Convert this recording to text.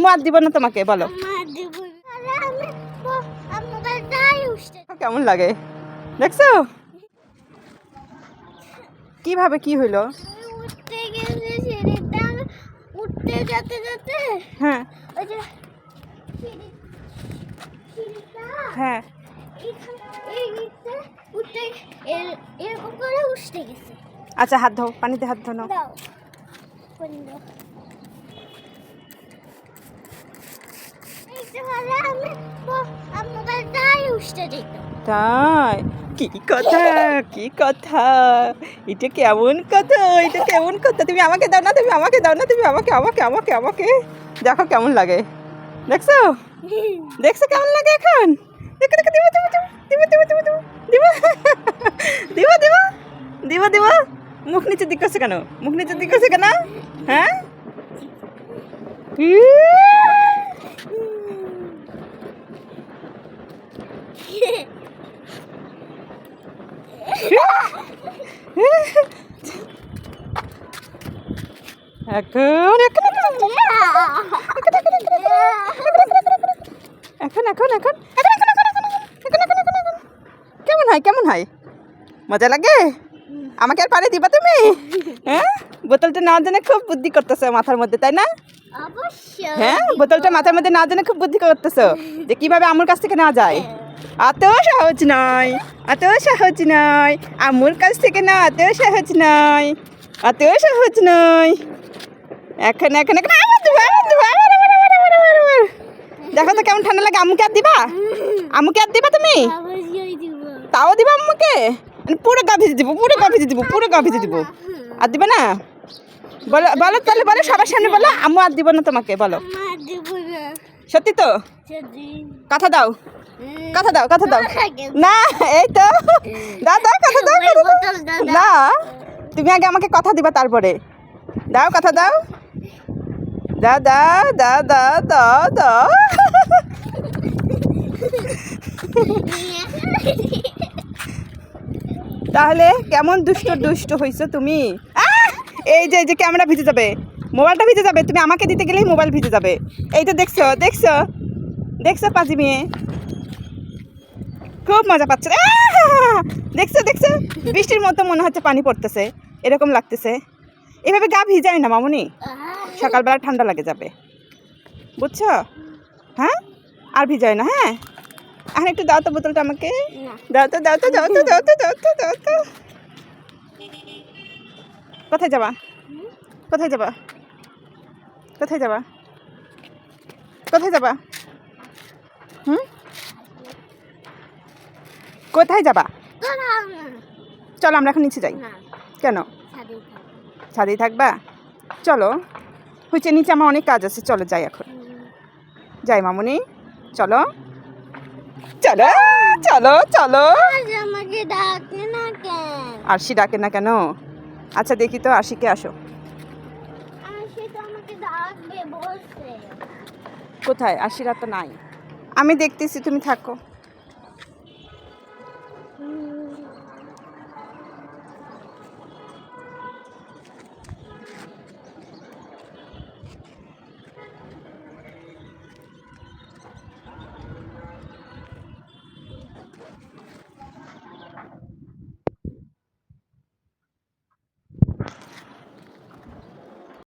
আম্মু আর দিব না তোমাকে বলো। কেমন লাগে? দেখছ? কীভাবে কি হইল? উঠতে হ্যাঁ।, হ্যাঁ। আচ্ছা হাত ধো পানিতে হাত ধো না। তাই? কি কথা? কি কথা? এটা কেমন কথা? এটা কেমন কথা? তুমি আমাকে দাও না, তুমি আমাকে দাও না, তুমি আমাকে আমাকে আমাকে আমাকে। দেখো কেমন লাগে। দেখছ? দেখছ কেমন লাগে এখন? দেখো দেখো, দিব দিব দিব দিব দিব দিব দিব দিব। দিব মুখ নিচে দিক করছে কেন? মুখ নিচে দিক করছে কেন? হ্যাঁ? এখন এখন এখন এখন কেমন হয় কেমন হয় মজা লাগে আমাকে আর পারে দিবা তুমি হ্যাঁ বোতলটা নেওয়ার জন্য খুব বুদ্ধি করতেছো মাথার মধ্যে তাই না হ্যাঁ বোতলটা মাথার মধ্যে নেওয়ার জন্য খুব বুদ্ধি করতেছো যে কীভাবে আমার কাছ থেকে নেওয়া যায় এত সহজ নয় এত সহজ নয়। আমুর কাছ থেকে না এত সহজ নয় এত সহজ নয়। এখন এখন এখন আমার দেবো, আমার দেবো, আমার, আমার, আমার, আমার, আমার, আমার। দেখো তো কেমন ঠান্ডা লাগে। আম্মুকে আর দিবা? আমুকে আর দিবা তুমি? তাও দিবা আম্মুকে আমি পুরো গা ভিজে দিব পুরো গা ভিজে দিব পুরো গা ভিজে দিব। আর দিবে না? বলো বলো তাহলে বলো সবার সামনে বলো আম্মু আর দিব না তোমাকে বলো। সত্যি তো? কথা দাও। কথা দাও কথা দাও। না, এই তো। দাও কথা দাও কথা দাও। না, তুমি আগে আমাকে কথা দিবা তারপরে। দাও, কথা দাও। দাও দাও দাও দাও দাও দাও। তাহলে কেমন দুষ্ট দুষ্ট হইছো তুমি! এই যে এই যে ক্যামেরা ভিজে যাবে। মোবাইলটা ভিজে যাবে। তুমি আমাকে দিতে গেলেই মোবাইল ভিজে যাবে। এই তো দেখছ দেখছ। দেখছ পাজি মেয়ে? খুব মজা পাচ্ছে! দেখছ দেখছ? বৃষ্টির মতো মনে হচ্ছে পানি পড়তেছে। এরকম লাগতেছে। এভাবে গা ভিজায় না মামুনি? সকালবেলা ঠান্ডা লাগে যাবে। বুঝছ? হ্যাঁ? আর ভিজায় না হ্যাঁ? এখন একটু দাও তো বোতলটা আমাকে। দাও তো দাও তো দাও তো দাও তো দাও তো দাও তো। কোথায় যাবা? কোথায় যাবা? কোথায় যাবা? কোথায় যাবা? হুম? কোথায় যাবা? চলো আমরা এখন নিচে যাই। কেন? ছাদেই থাকবা। চলো। হচ্ছে নিচে আমার অনেক কাজ আছে। চলো যাই এখন। যাই মামুনি। চলো। চলো চলো চলো। আমাকে ডাকে না কেন? আরশি ডাকে না কেন? আচ্ছা দেখি তো আশিকে আসো। কোথায়? আশিরা তো নাই। আমি দেখতেছি তুমি থাকো।